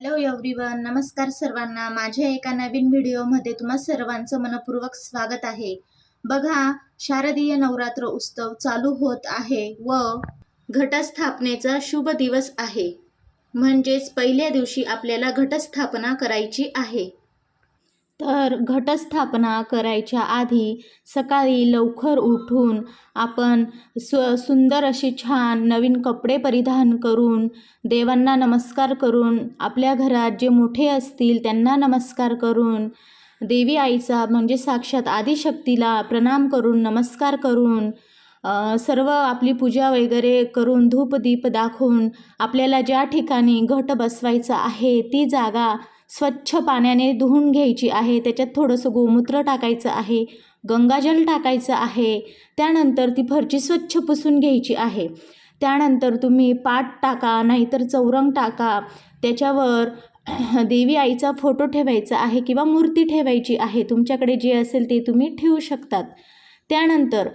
Hello everyone नमस्कार सर्वांना. माझ्या एका नवीन व्हिडिओमध्ये तुम्हा सर्वांचं मनपूर्वक स्वागत आहे. बघा शारदीय नवरात्र उत्सव चालू होत आहे व घटस्थापनेचा शुभ दिवस आहे. म्हणजेच पहिल्या दिवशी आपल्याला घटस्थापना करायची आहे. तर घटस्थापना करायच्या आधी सकाळी लवकर उठून आपण स्व सुंदर अशी छान नवीन कपडे परिधान करून देवांना नमस्कार करून आपल्या घरात जे मोठे असतील त्यांना नमस्कार करून देवी आईचा म्हणजे साक्षात आदिशक्तीला प्रणाम करून नमस्कार करून सर्व आपली पूजा वगैरे करून धूप दीप दाखवून आपल्याला ज्या ठिकाणी घट बसवायचा आहे ती जागा स्वच्छ पाण्याने धुवून घ्यायची आहे त्याच्यात थोडंसं गोमूत्र टाकायचं आहे गंगाजल टाकायचं आहे त्यानंतर ती फरची स्वच्छ पुसून घ्यायची आहे. त्यानंतर तुम्ही पाट टाका नाहीतर चौरंग टाका त्याच्यावर देवी आईचा फोटो ठेवायचा आहे किंवा मूर्ती ठेवायची आहे तुमच्याकडे जे असेल ते तुम्ही ठेवू शकतात. त्यानंतर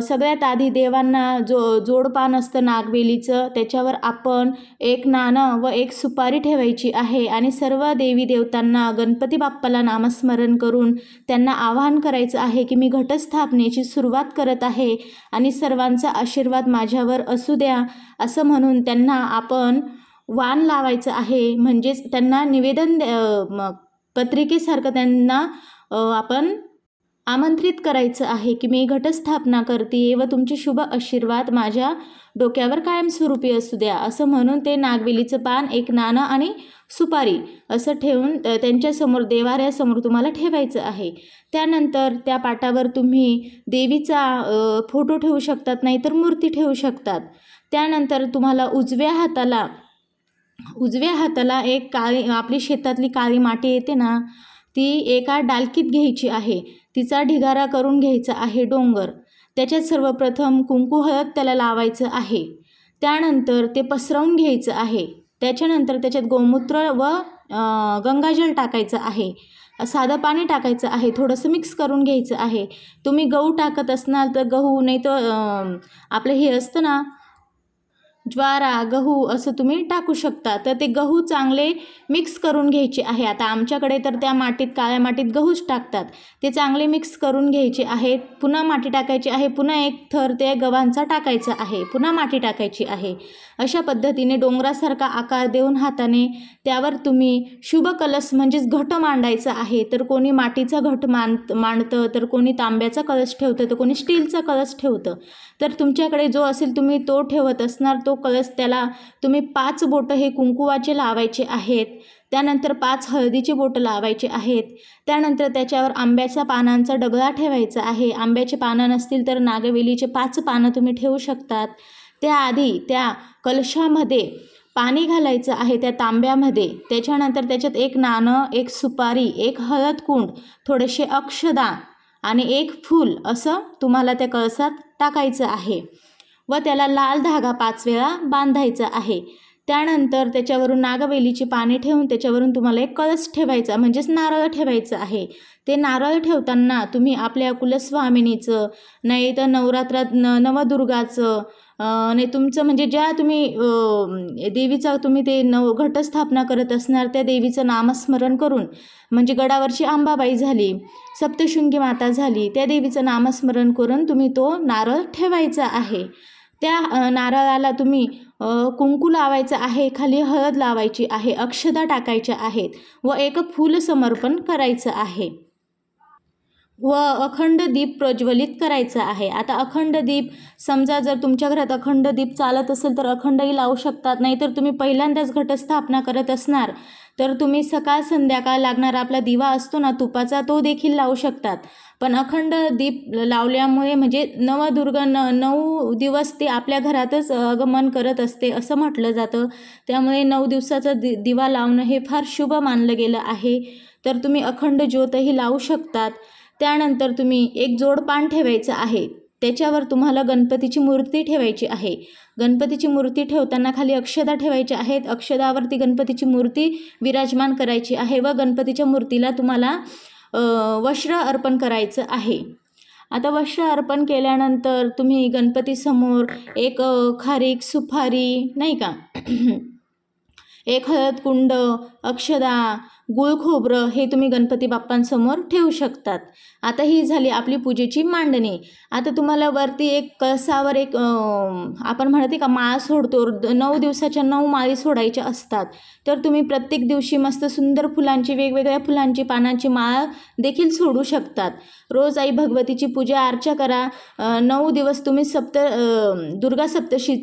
सगळ्यात आधी देवांना जो जोडपान असतं नागवेलीचं त्याच्यावर आपण एक नाणं व एक सुपारी ठेवायची आहे आणि सर्व देवी देवतांना गणपती बाप्पाला नामस्मरण करून त्यांना आवाहन करायचं आहे की मी घटस्थापनेची सुरुवात करत आहे आणि सर्वांचा आशीर्वाद माझ्यावर असू द्या असं म्हणून त्यांना आपण वाण लावायचं आहे. म्हणजेच त्यांना निवेदन द्या- पत्रिकेसारखं त्यांना आपण आमंत्रित करायचं आहे की मी घटस्थापना करते व तुमचे शुभ आशीर्वाद माझ्या डोक्यावर कायमस्वरूपी असू द्या असं म्हणून ते नागवेलीचं पान एक नाणं आणि सुपारी असं ठेवून त्यांच्यासमोर देवाऱ्यासमोर तुम्हाला ठेवायचं आहे. त्यानंतर त्या पाटावर तुम्ही देवीचा फोटो ठेवू शकतात नाहीतर मूर्ती ठेवू शकतात. त्यानंतर तुम्हाला उजव्या हाताला उजव्या हाताला एक काळी आपली शेतातली काळी माती येते ना ती एका डालकीत घ्यायची आहे. तिचा ढिगारा करून घ्यायचा आहे डोंगर. त्याच्यात सर्वप्रथम कुंकू हळद त्याला लावायचं आहे. त्यानंतर ते पसरवून घ्यायचं आहे. त्याच्यानंतर त्याच्यात गोमूत्र व गंगाजल टाकायचं आहे. साधं पाणी टाकायचं आहे. थोडंसं मिक्स करून घ्यायचं आहे. तुम्ही गहू टाकत असणार तर गहू नाही तर आपलं हे असतं ना ज्वारा गहू असं तुम्ही टाकू शकता. तर ते गहू चांगले मिक्स करून घ्यायचे आहे. आता आमच्याकडे तर त्या मातीत काळ्या मातीत गहूच टाकतात. ते चांगले मिक्स करून घ्यायचे आहेत पुन्हा माती टाकायची आहे. पुन्हा एक थर ते गव्हांचा टाकायचा आहे. पुन्हा माती टाकायची आहे. अशा पद्धतीने डोंगरासारखा आकार देऊन हाताने त्यावर तुम्ही शुभ कलश म्हणजेच घट मांडायचा आहे. तर कोणी मातीचा घट मान मांडतं तर कोणी तांब्याचा कलश ठेवतं तर कोणी स्टीलचा कलश ठेवतं. तर तुमच्याकडे जो असेल तुम्ही तो ठेवत असणार. तो कळस त्याला तुम्ही पाच बोटं हे कुंकुवाचे लावायचे आहेत. त्यानंतर पाच हळदीचे बोटं लावायचे आहेत. त्यानंतर त्याच्यावर आंब्याच्या पानांचा डगळा ठेवायचा आहे. आंब्याचे पानं नसतील तर नागवेलीचे पाच पानं तुम्ही ठेवू शकतात. त्याआधी त्या कलशामध्ये पाणी घालायचं आहे त्या तांब्यामध्ये. त्याच्यानंतर त्याच्यात एक नाणं एक सुपारी एक हळद कुंड थोडेसे अक्षदा आणि एक फूल असं तुम्हाला त्या कळसात टाकायचं आहे. व त्याला लाल धागा पाच वेळा बांधायचा आहे. त्यानंतर त्याच्यावरून नागवेलीची पाने ठेवून त्याच्यावरून तुम्हाला एक कळस ठेवायचा म्हणजेच नारळ ठेवायचं आहे. ते नारळ ठेवताना तुम्ही आपल्या कुलस्वामिनीचं नाही तर नवरात्रात न नवदुर्गाचं नाही तुमचं म्हणजे ज्या तुम्ही देवीचा तुम्ही ते नव घटस्थापना करत असणार त्या देवीचं नामस्मरण करून म्हणजे गडावरची आंबाबाई झाली सप्तशृंगी माता झाली त्या देवीचं नामस्मरण करून तुम्ही तो नारळ ठेवायचा आहे. त्या नारळाला तुम्ही कुंकू लावायचं आहे खाली हळद लावायची आहे अक्षदा टाकायच्या आहेत व एक फूल समर्पण करायचं आहे. व अखंड दीप प्रज्वलित करायचा आहे. आता अखंड दीप समजा जर तुमच्या घरात अखंड दीप चालत असेल तर अखंडही लावू शकतात. नाहीतर तुम्ही पहिल्यांदाच घटस्थापना करत असणार. तर तुम्ही सकाळ संध्याकाळ लागणारा आपला दिवा असतो ना तुपाचा तो देखील लावू शकतात. पण अखंड दीप लावल्यामुळे म्हणजे नवदुर्ग न नऊ दिवस ते आपल्या घरातच आगमन करत असते असं म्हटलं जातं. त्यामुळे नऊ दिवसाचा दि दिवा लावणं हे फार शुभ मानलं गेलं आहे. तर तुम्ही अखंड ज्योतही लावू शकतात. त्यानंतर तुम्ही एक जोड पान ठेवायचं आहे. त्याच्यावर तुम्हाला गणपतीची मूर्ती ठेवायची आहे. गणपतीची मूर्ती ठेवताना खाली अक्षदा ठेवायच्या आहेत. अक्षदावरती गणपतीची मूर्ती विराजमान करायची आहे व गणपतीच्या मूर्तीला तुम्हाला वस्त्र अर्पण करायचं आहे. आता वस्त्र अर्पण केल्यानंतर तुम्ही गणपतीसमोर एक खारीक सुपारी नाही का? एक हळद कुंड अक्षदा गुळ खोबरं हे तुम्ही गणपती बाप्पांसमोर ठेवू शकतात. आता ही झाली आपली पूजेची मांडणी. आता तुम्हाला वरती एक कळसावर एक आपण म्हणते का माळा सोडतो. नऊ दिवसाच्या नऊ माळी सोडायच्या असतात. तर तुम्ही प्रत्येक दिवशी मस्त सुंदर फुलांची वेगवेगळ्या फुलांची पानांची माळ देखील सोडू शकतात. रोज आई भगवतीची पूजा अर्चा करा. नऊ दिवस तुम्ही सप्त दुर्गा सप्तशी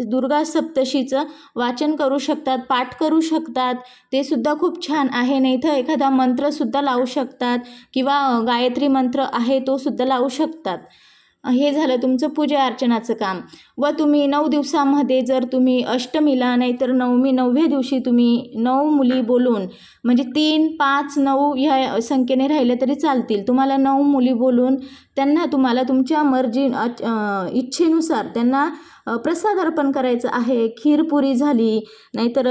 दुर्गा सप्तशीचं वाचन करू शकतात पाठ करू शकतात. ते सुद्धा खूप छान आहे. नाही तर एखादा मंत्रसुद्धा लावू शकतात किंवा गायत्री मंत्र आहे तो सुद्धा लावू शकतात. हे झालं तुमचं पूजा अर्चनाचं काम. व तुम्ही नऊ दिवसामध्ये जर तुम्ही अष्टमीला नाहीतर नवमी नवव्या दिवशी तुम्ही नऊ मुली बोलून म्हणजे तीन पाच नऊ ह्या संख्येने राहिले तरी चालतील. तुम्हाला नऊ मुली बोलून त्यांना तुम्हाला तुमच्या मर्जी इच्छेनुसार त्यांना प्रसाद अर्पण करायचं आहे. खीरपुरी झाली नाहीतर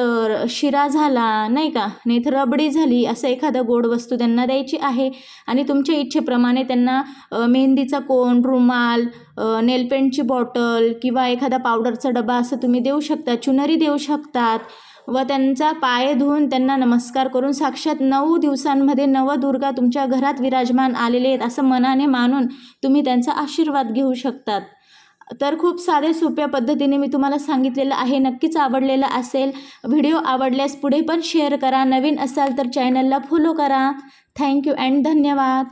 शिरा झाला नाही का? नाहीतर रबडी झाली असं एखादा गोड वस्तू त्यांना द्यायची आहे. आणि तुमच्या इच्छेप्रमाणे त्यांना मेहंदीचा कोण रुमाल नेलपेंटची बॉटल किंवा एखादा पावडरचा डबा असं तुम्ही देऊ शकता चुनरी देऊ शकतात व त्यांचा पाय धुवून त्यांना नमस्कार करून साक्षात नऊ दिवसांमध्ये नवदुर्गा तुमच्या घरात विराजमान आलेले आहेत असं मनाने मानून तुम्ही त्यांचा आशीर्वाद घेऊ शकतात. तर खूप साधे सोप्या पद्धतीने मी तुम्हाला सांगितलेलं आहे नक्कीच आवडलेलं असेल. व्हिडिओ आवडल्यास पुढे पण शेअर करा नवीन असाल तर चॅनलला फॉलो करा. थँक्यू अँड धन्यवाद.